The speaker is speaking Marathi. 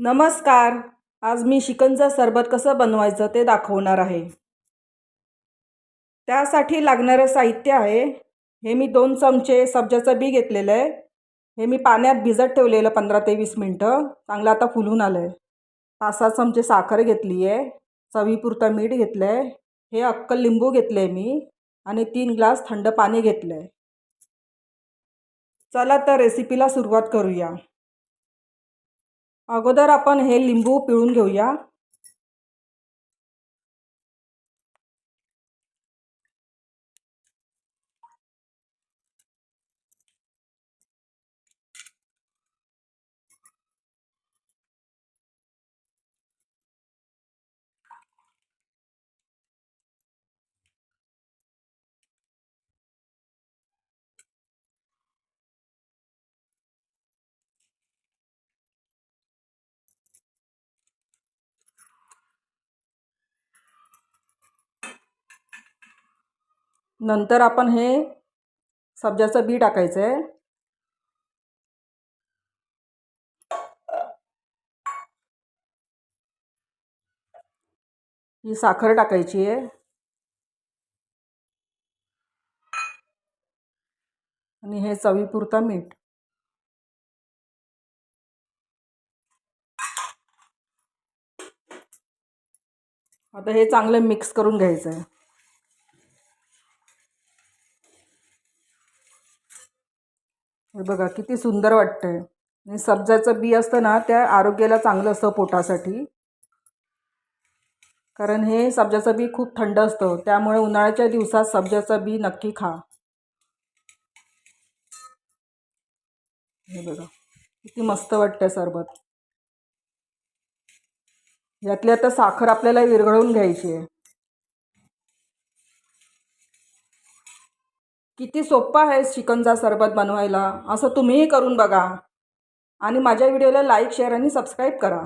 नमस्कार. आज मी शिकंजा सरबत कसं बनवायचं ते दाखवणार आहे. त्यासाठी लागणारं साहित्य आहे. हे मी दोन चमचे सब्जाचं बी घेतलेलं आहे. हे मी पाण्यात भिजत ठेवलेलं पंधरा ते वीस मिनटं. चांगलं आता फुलून आलं आहे पाच सहा चमचे साखर घेतली आहे. चवीपुरतं मीठ घेतलं आहे हे अक्कल लिंबू घेतलं आहे मी आणि तीन ग्लास थंड पाणी घेतलं आहे चला तर रेसिपीला सुरुवात करूया. अगोदर आपण हे लिंबू पिळून घेऊया. नंतर आपण हे सब्जाचं बी टाकायचं आहे. ही साखर टाकायची आहे. आणि हे चवीपुरतं मीठ. आता हे चांगलं मिक्स करून घ्यायचं आहे. हे बघा किती सुंदर वाटतंय. आणि सब्जाचं बी असतं ना त्या आरोग्याला चांगलं असतं पोटासाठी. कारण हे सब्जाचं बी खूप थंड असतं. त्यामुळे उन्हाळ्याच्या दिवसात सब्जाचं बी नक्की खा. हे बघा किती मस्त वाटतं सरबत. यातली आता साखर आपल्याला विरघळून घ्यायची आहे. किती सोप्पा आहे चिकनचा सरबत बनवायला. असं तुम्हीही करून बघा. आणि माझ्या व्हिडिओला लाईक शेअर आणि सबस्क्राईब करा.